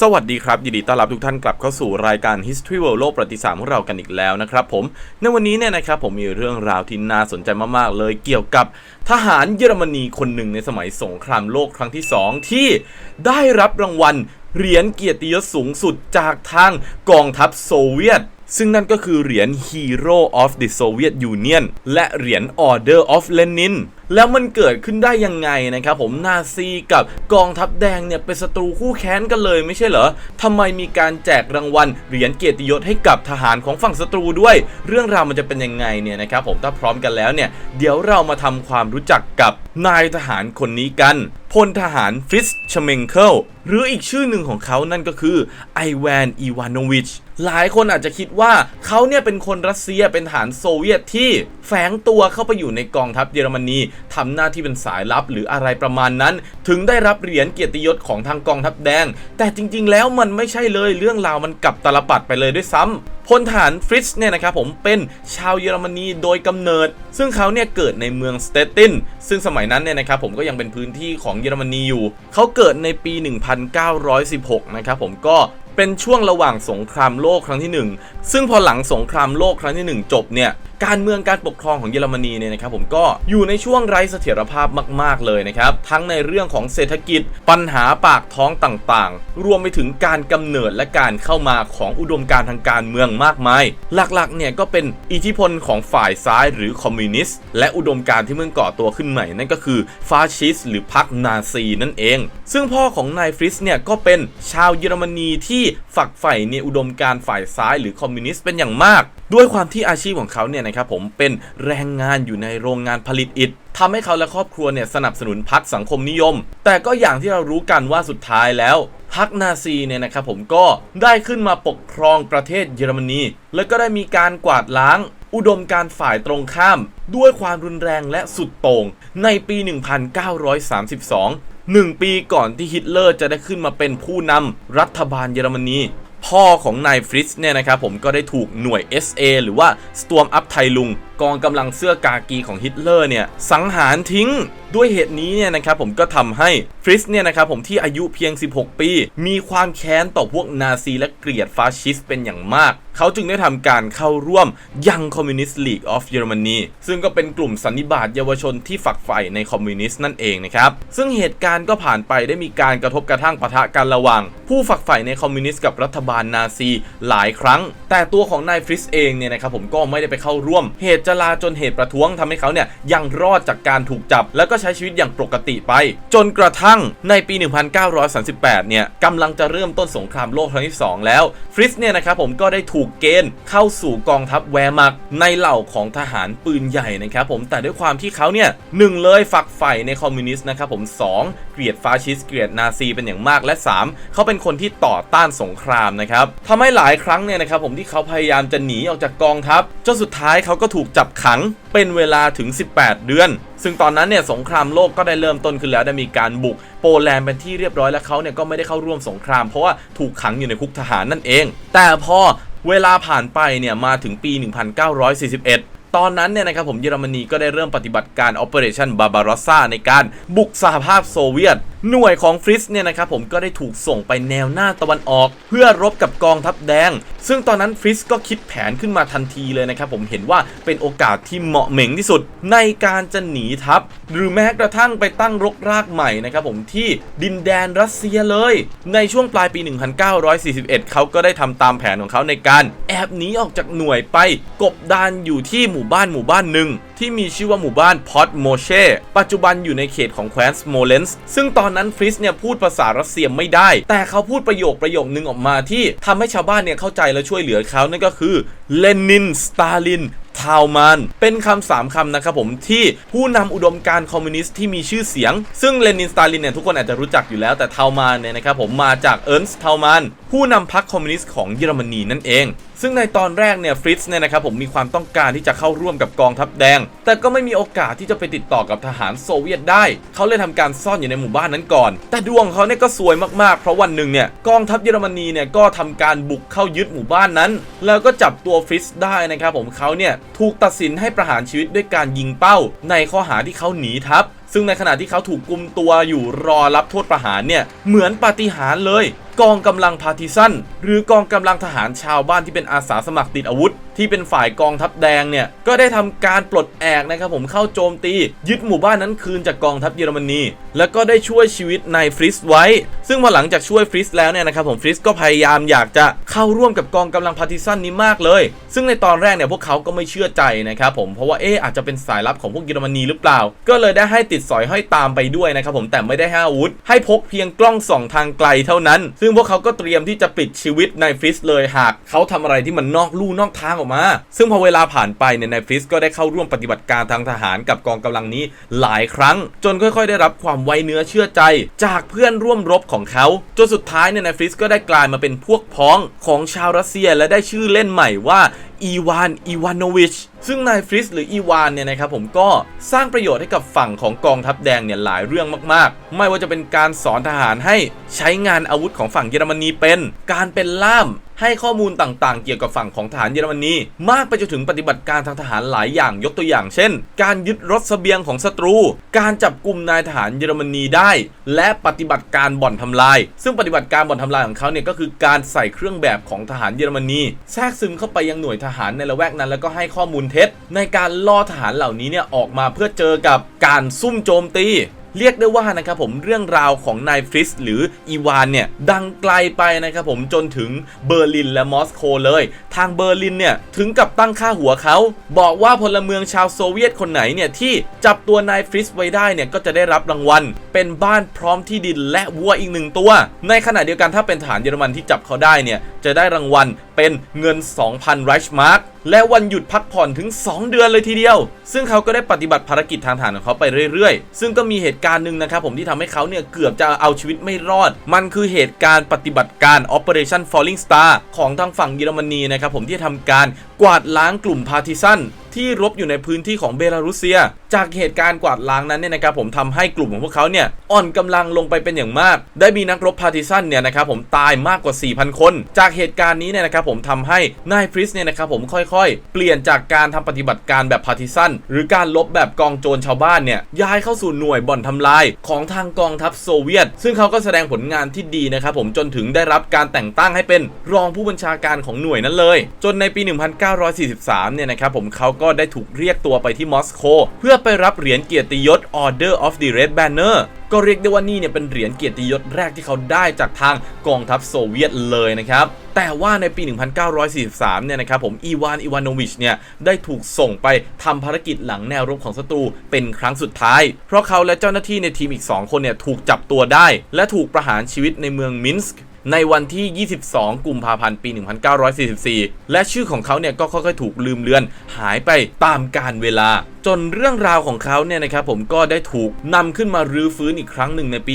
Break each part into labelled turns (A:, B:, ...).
A: สวัสดีครับ ยินดีต้อนรับทุกท่านกลับเข้าสู่รายการ History World โลกประวัติศาสตร์ของเรากันอีกแล้วนะครับผม ในวันนี้เนี่ยนะครับผมมีเรื่องราวที่น่าสนใจมาก ๆ เลยเกี่ยวกับทหารเยอรมนีคนหนึ่งในสมัยสงครามโลกครั้งที่ 2 ที่ได้รับรางวัลเหรียญเกียรติยศสูงสุดจากทางกองทัพโซเวียต ซึ่งนั่นก็คือเหรียญ Hero of the Soviet Union และเหรียญ Order of Lenin แล้วมันเกิดขึ้นได้ยังไงนะครับผมนาซีกับกองทัพแดงเนี่ยเป็นศัตรูคู่แค้นกันเลยไม่ใช่เหรอทำไมมีการแจกรางวัลเหรียญเกียรติยศให้กับทหารของฝั่งศัตรูด้วย เรื่องราวมันจะเป็นยังไงเนี่ยนะครับผมถ้าพร้อมกันแล้วเนี่ยเดี๋ยวเรามาทำความรู้จักกับนายทหารคนนี้กัน พลทหารฟริสชเมงเคิลหรืออีกชื่อหนึ่งของเขานั่นก็คือไอแวนอีวานโนวิชหลายคนอาจจะคิดว่าเขาเนี่ยเป็นคนรัสเซียเป็นทหารโซเวียตที่แฝงตัวเข้าไปอยู่ในกองทัพเยอรมนีทำหน้าที่เป็นสายลับหรืออะไรประมาณนั้น ถึงได้รับเหรียญเกียรติยศของทางกองทัพแดง แต่จริงๆ แล้วมันไม่ใช่เลยเรื่องราวมันกลับตลปัดไปเลยด้วยซ้ำ พลทหารฟริตซ์เนี่ยนะครับผมเป็นชาวเยอรมนีโดยกำเนิด ซึ่งเขาเนี่ยเกิดในเมืองสเตตินซึ่งสมัยนั้นเนี่ยนะครับผมก็ยังเป็นพื้นที่ของเยอรมนีอยู่ เขาเกิดในปี 1916 นะครับผมก็เป็นช่วงระหว่างสงครามโลกครั้งที่ 1 ซึ่งพอหลังสงครามโลกครั้งที่ 1 จบเนี่ย การเมืองการปกครองของเยอรมนีเนี่ยนะครับผมก็อยู่ในช่วงไร้เสถียรภาพมาก ๆ เลยนะครับ ทั้งในเรื่องของเศรษฐกิจปัญหาปากท้องต่างๆ รวมไปถึงการกำเนิดและการเข้ามาของอุดมการทางการเมืองมากมาย หลักๆเนี่ยก็เป็นอิทธิพลของฝ่ายซ้ายหรือคอมมิวนิสต์และอุดมการที่เพิ่งก่อตัวขึ้นใหม่นั่นก็คือฟาชิสต์หรือพรรคนาซีนั่นเอง ซึ่งพ่อของนายฟริสเนี่ยก็เป็นชาวเยอรมนีที่ฝักใฝ่ในอุดมการฝ่ายซ้ายหรือคอมมิวนิสต์เป็นอย่างมาก ด้วยความที่อาชีพของเขาเนี่ยนะครับผมเป็นแรงงานอยู่ในโรงงานผลิตอิฐทำให้เขาและครอบครัวเนี่ยสนับสนุนพรรคสังคมนิยม แต่ก็อย่างที่เรารู้กันว่าสุดท้ายแล้วพรรคนาซีเนี่ยนะครับผมก็ได้ขึ้นมาปกครองประเทศเยอรมนี แล้วก็ได้มีการกวาดล้าง อุดมการฝ่ายตรงข้าม ด้วยความรุนแรงและสุดโต่งในปี 1932หนึ่งปีก่อนที่ฮิตเลอร์จะได้ขึ้นมาเป็นผู้นำรัฐบาลเยอรมนี พ่อของนายฟริสเนี่ยนะครับผมก็ได้ถูกหน่วย SA หรือว่า Storm Up ไทลุงกองกำลังเสื้อกากีของฮิตเลอร์เนี่ยสังหารทิ้งด้วยเหตุนี้เนี่ยนะครับผมก็ทำให้ ฟริตซ์เนี่ยนะครับผมที่อายุเพียง 16 ปี มีความแค้นต่อพวกนาซีและเกลียดฟาสชิสต์เป็นอย่างมาก เขาจึงได้ทำการเข้าร่วมยังคอมมิวนิสต์ลีกออฟเยอรมนีซึ่งก็เป็นกลุ่มสันนิบาตเยาวชนที่ฝักใฝ่ในคอมมิวนิสต์นั่นเองนะครับ ซึ่งเหตุการณ์ก็ผ่านไปได้มีการกระทบกระทั่งปะทะกันระหว่าง ผู้ฝักใฝ่ในคอมมิวนิสต์กับรัฐบาลนาซีหลายครั้ง แต่ตัวของนายฟริสเองเนี่ยนะครับผมก็ไม่ได้ไปเข้าร่วม เหตุจลาจนเหตุประท้วงทำให้เขาเนี่ยยังรอดจากการถูกจับ แล้วก็ใช้ชีวิตอย่างปกติไป จนกระทั่งในปี 1938 เนี่ยกำลังจะเริ่มต้นสงครามโลกครั้งที่ 2 แล้ว ฟริสเนี่ยนะครับผมก็ได้ถูกเกณฑ์เข้าสู่กองทัพแวร์มักในเหล่าของทหารปืนใหญ่นะครับผมแต่ด้วยความที่เขาเนี่ยหนึ่งเลยฝักใฝ่ในคอมมิวนิสต์นะครับผม 2 เกลียดฟาสชิสต์เกลียดนาซีเป็นอย่างมากและ 3 เขาเป็นคนที่ต่อต้านสงครามนะครับทำให้หลายครั้งเนี่ยนะครับผมที่เขาพยายามจะหนีออกจากกองทัพจนสุดท้ายเขาก็ถูกจับขังเป็นเวลาถึง 18 เดือน ซึ่งตอนนั้นเนี่ยสงครามโลกก็ได้เริ่มต้นขึ้นแล้วได้มีการบุกโปแลนด์เป็นที่เรียบร้อยแล้วเขาเนี่ยก็ไม่ได้เข้าร่วมสงคราม เพราะว่าถูกขังอยู่ในคุกทหารนั่นเอง แต่พอเวลาผ่านไปเนี่ยมาถึงปี 1941ตอนนั้นเนี่ยนะครับผมเยอรมนีก็ได้เริ่มปฏิบัติการ Operation Barbarossa ในการบุกสหภาพโซเวียต หน่วยของฟริสเนี่ยนะครับผมก็ได้ถูกส่งไปแนวหน้าตะวันออก เพื่อรบกับกองทัพแดง ซึ่งตอนนั้นฟริสก็คิดแผนขึ้นมาทันทีเลยนะครับผมเห็นว่าเป็นโอกาสที่เหมาะเหม่งที่สุด ในการจะหนีทัพ หรือแม้กระทั่งไปตั้งรกรากใหม่นะครับผมที่ดินแดนรัสเซียเลย ในช่วงปลายปี 1941 เขาก็ได้ทำตามแผนของเขาในการ แอบหนีออกจากหน่วยไปกบดานอยู่ที่หมู่บ้านหมู่บ้านหนึ่งที่มีชื่อว่าหมู่บ้านพอตโมเช่ปัจจุบันอยู่ในเขตของแคว้นสโมเลนส์ซึ่งตอนนั้นฟริสเนี่ยพูดภาษารัสเซียไม่ได้ แต่เขาพูดประโยคประโยคนึงออกมาที่ทำให้ชาวบ้านเนี่ยเข้าใจและช่วยเหลือเขานั่นก็คือเลนินสตาลินทาวมานเป็นคำสามคำนะครับผมที่ผู้นำอุดมการคอมมิวนิสต์ที่มีชื่อเสียง ซึ่งเลนินสตาลินเนี่ยทุกคนอาจจะรู้จักอยู่แล้วแต่ทาวมานเนี่ยนะครับผมมาจากเอิร์นส์ทาวมานผู้นำพรรคคอมมิวนิสต์ของเยอรมนีนั่นเอง ซึ่งในตอนแรกเนี่ยฟริตซ์เนี่ยนะครับผมมีความต้องการที่จะเข้าร่วมกับกองทัพแดง แต่ก็ไม่มีโอกาสที่จะไปติดต่อกับทหารโซเวียตได้ เขาเลยทำการซ่อนอยู่ในหมู่บ้านนั้นก่อน แต่ดวงเขาเนี่ยก็สวยมากๆ เพราะวันหนึ่งเนี่ยกองทัพเยอรมนีเนี่ยก็ทำการบุกเข้ายึดหมู่บ้านนั้น แล้วก็จับตัวฟริตซ์ได้นะครับผมเขาเนี่ยถูกตัดสินให้ประหารชีวิตด้วยการยิงเป้า ในข้อหาที่เขาหนีทัพซึ่งในขณะที่เขาถูกกุมตัวอยู่รอรับโทษประหารเนี่ยเหมือนปาฏิหาริย์เลย กองกำลังพาร์ติซันหรือกองกำลังทหารชาวบ้านที่เป็นอาสาสมัครติดอาวุธ ที่เป็นฝ่ายกองทัพแดงเนี่ยก็ได้ทำการปลดแอกนะครับผมเข้าโจมตียึดหมู่บ้านนั้นคืนจากกองทัพเยอรมนีแล้วก็ได้ช่วยชีวิตนายฟริสไว้ ซึ่งพอหลังจากช่วยฟริสแล้วเนี่ยนะครับผมฟริสก็พยายามอยากจะเข้าร่วมกับกองกำลังพาร์ติซันนี้มากเลย ซึ่งในตอนแรกเนี่ยพวกเขาก็ไม่เชื่อใจนะครับผมเพราะว่าเอ๊อาจจะเป็นสายลับของพวกเยอรมนีหรือเปล่า ก็เลยได้ให้ติดสอยห้อยตามไปด้วยนะครับผมแต่ไม่ได้ให้อาวุธ ให้พกเพียงกล้องส่องทางไกลเท่านั้น ซึ่งพวกเขาก็เตรียมที่จะปิดชีวิตนายฟริสเลยหากเขาทำอะไรที่มันนอกลู่นอกทางออกมา ซึ่งพอเวลาผ่านไปเนี่ยนายฟริสก็ได้เข้าร่วมปฏิบัติการทางทหารกับกองกำลังนี้หลายครั้ง จนค่อยๆ ได้รับความไว้เนื้อเชื่อใจ จากเพื่อนร่วมรบของเขา จนสุดท้ายเนี่ยนายฟริสก็ได้กลายมาเป็นพวกพ้องของชาวรัสเซียและได้ชื่อเล่นใหม่ว่าอีวาน อีวานโนวิช ซึ่งนายฟริสหรืออีวานเนี่ยนะครับผมก็สร้างประโยชน์ให้กับฝั่งของกองทัพแดงเนี่ยหลายเรื่องมากๆ ไม่ว่าจะเป็นการสอนทหารให้ใช้งานอาวุธของฝั่งเยอรมนีเป็น การเป็นล่าม ให้ข้อมูลต่างๆ เกี่ยวกับฝั่งของทหารเยอรมนีมากไปจนถึงปฏิบัติการทางทหารหลายอย่างยกตัวอย่าง เช่น การยึดรถเสบียงของศัตรู การจับกลุ่มนายทหารเยอรมนีได้ และปฏิบัติการบ่อนทำลาย ซึ่งปฏิบัติการบ่อนทำลายของเขาเนี่ยก็คือการใส่เครื่องแบบของทหารเยอรมนีแทรกซึมเข้าไปยังหน่วยทหารในละแวกนั้น แล้วก็ให้ข้อมูลเท็จ ในการล่อทหารเหล่านี้เนี่ยออกมาเพื่อเจอกับการซุ่มโจมตี เรียกได้ว่านะครับผมเรื่องราวของนายฟริสหรืออีวานเนี่ยดังไกลไปนะครับผมจนถึงเบอร์ลินและมอสโกเลย ทางเบอร์ลินเนี่ยถึงกับตั้งค่าหัวเขาบอกว่าพลเมืองชาวโซเวียตคนไหนเนี่ยที่จับตัวนายฟริสไว้ได้เนี่ยก็จะได้รับรางวัล เป็นบ้านพร้อมที่ดินและวัวอีกหนึ่งตัว ในขณะเดียวกันถ้าเป็นทหารเยอรมันที่จับเขาได้เนี่ยจะได้รางวัลเป็นเงิน 2,000ไรชมาร์ก และวันหยุดพักผ่อนถึง 2 เดือนเลยทีเดียว ซึ่งเขาก็ได้ปฏิบัติภารกิจทางทหารของเขาไปเรื่อยๆ ซึ่งก็มีเหตุการณ์หนึ่งนะครับผมที่ทำให้เขาเนี่ยเกือบจะเอาชีวิตไม่รอด มันคือเหตุการณ์ปฏิบัติการ Operation Falling Star ของทางฝั่งเยอรมนีนะครับผมที่ทำการกวาดล้างกลุ่มพาร์ติซัน ที่รบอยู่ในพื้นที่ของเบลารุเซีย จากเหตุการณ์กวาดล้างนั้นเนี่ยนะครับผมทำให้กลุ่มของพวกเขาเนี่ยอ่อนกำลังลงไปเป็นอย่างมาก ได้มีนักรบพาร์ติซันเนี่ยนะครับผมตายมากกว่า 4,000 คน จากเหตุการณ์นี้เนี่ยนะครับผมทำให้นายฟริสเนี่ยนะครับผมค่อยๆ เปลี่ยนจากการทำปฏิบัติการแบบพาร์ติซันหรือการลบแบบกองโจรชาวบ้านเนี่ยย้ายเข้าสู่หน่วยบ่อนทำลายของทางกองทัพโซเวียต ซึ่งเขาก็แสดงผลงานที่ดีนะครับผมจนถึงได้รับการแต่งตั้งให้เป็นรองผู้บัญชาการของหน่วยนั้นเลย จนในปี 1943 เนี่ยนะครับผมเขาก็ก็ได้ถูกเรียกตัวไปที่มอสโกเพื่อไปรับเหรียญเกียรติยศ Order of the Red Banner ก็เรียกได้ว่านี่เนี่ยเป็นเหรียญเกียรติยศแรกที่เขาได้จากทางกองทัพโซเวียตเลยนะครับ แต่ว่าในปี 1943 เนี่ยนะครับผมอีวานอีวานโนวิชเนี่ยได้ถูกส่งไปทำภารกิจหลังแนวรบของศัตรูเป็นครั้งสุดท้าย เพราะเขาและเจ้าหน้าที่ในทีมอีก 2 คนเนี่ยถูกจับตัวได้ และถูกประหารชีวิตในเมืองมินสก์ ในวันที่ 22 กุมภาพันธ์ ปี 1944 และชื่อของเขาเนี่ยก็ค่อยๆ ถูกลืมเลือน หายไปตามกาลเวลา จนเรื่องราวของเขาเนี่ยนะครับผมก็ได้ถูกนำขึ้นมารื้อฟื้นอีกครั้งหนึ่งในปี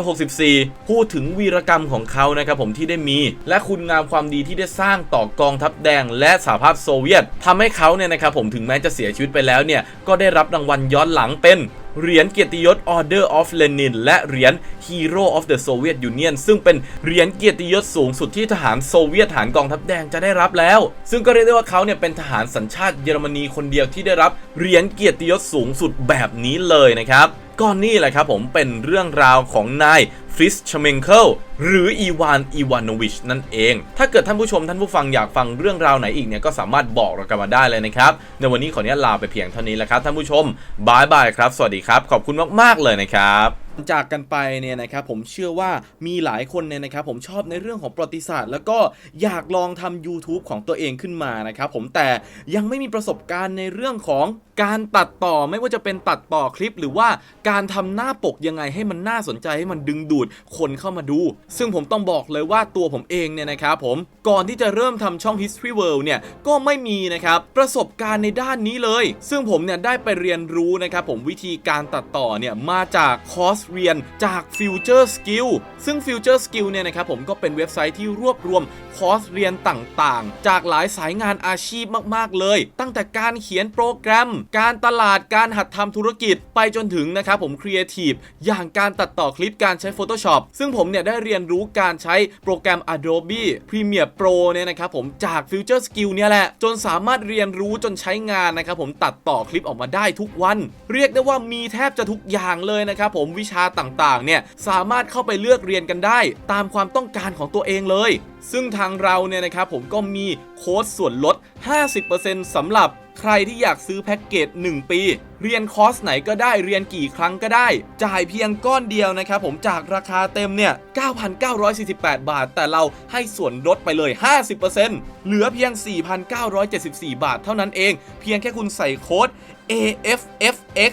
A: 1964 พูดถึงวีรกรรมของเขานะครับผมที่ได้มี และคุณงามความดีที่ได้สร้างต่อกองทัพแดงและสหภาพโซเวียตทำให้เขาเนี่ยนะครับผมถึงแม้จะเสียชีวิตไปแล้วเนี่ยก็ได้รับรางวัลย้อนหลังเป็น เหรียญเกียรติยศ Order of Lenin และเหรียญ Hero of the Soviet Union ซึ่งเป็นเหรียญเกียรติยศสูงสุดที่ทหารโซเวียตฐานกองทัพแดงจะได้รับแล้ว ซึ่งก็เรียกได้ว่าเขาเนี่ยเป็นทหารสัญชาติเยอรมนีคนเดียวที่ได้รับเหรียญเกียรติยศสูงสุดแบบนี้เลยนะครับก็นี่แหละครับผมเป็นเรื่องราวของนายฟริสชเมงเคิลหรืออีวานอีวานโวิชนั่นเอง ถ้าเกิดท่านผู้ชมท่านผู้ฟังอยากฟังเรื่องราวไหนอีกเนี่ยก็สามารถบอกเรากันมาได้เลยนะครับ ในวันนี้ขออนุญาตลาไปเพียงเท่านี้แหละครับท่านผู้ชมบายบายครับ สวัสดีครับ ขอบคุณมาก ๆ เลยนะครับจากกันไปเนี่ยนะครับผมเชื่อว่ามีหลายคนเนี่ยนะครับผมชอบในเรื่องของประวัติศาสตร์ แล้วก็อยากลองทำ YouTube ของตัวเองขึ้นมานะครับผมแต่ยังไม่มีประสบการณ์ในเรื่องของการตัดต่อไม่ว่าจะเป็นตัดต่อคลิป หรือว่าการทำหน้าปกยังไงให้มันน่าสนใจให้มันดึงดูดคนเข้ามาดูซึ่งผมต้องบอกเลยว่าตัวผมเองเนี่ยนะครับผมก่อนที่จะเริ่มทำช่อง History World เนี่ยก็ไม่มีนะครับประสบการณ์ในด้านนี้เลย ซึ่งผมเนี่ยได้ไปเรียนรู้นะครับผมวิธีการตัดต่อเนี่ยมาจากคอร์สเรียนจาก Future Skill ซึ่ง Future Skill เนี่ยนะครับผมก็เป็นเว็บไซต์ที่รวบรวมคอร์สเรียนต่างๆ จากหลายสายงานอาชีพมากๆเลย ตั้งแต่การเขียนโปรแกรม การตลาดการหัดทำธุรกิจ ไปจนถึงนะครับผมครีเอทีฟอย่างการตัดต่อคลิปการใช้ Photoshop ซึ่งผมเนี่ยได้เรียนรู้การใช้โปรแกรม Adobe Premiere Pro เนี่ยนะครับผมจาก Future Skill เนี่ยแหละ จนสามารถเรียนรู้จนใช้งานนะครับผมตัดต่อคลิปออกมาได้ทุกวัน เรียกได้ว่ามีแทบจะทุกอย่างเลยนะครับผมวิชาชาต่างๆเนี่ยสามารถเข้าไปเลือกเรียนกันได้ ตามความต้องการของตัวเองเลย ซึ่งทางเราเนี่ยนะครับผมก็มีโค้ดส่วนลด 50%สำหรับ ใครที่อยากซื้อแพ็กเกจ 1 ปี เรียนคอร์สไหนก็ได้เรียนกี่ครั้งก็ได้ จ่ายเพียงก้อนเดียวนะครับผมจากราคาเต็มเนี่ย 9,948 บาท แต่เราให้ส่วนลดไปเลย 50%เหลือเพียง 4,974 บาทเท่านั้นเอง เพียงแค่คุณใส่โค้ด AFFX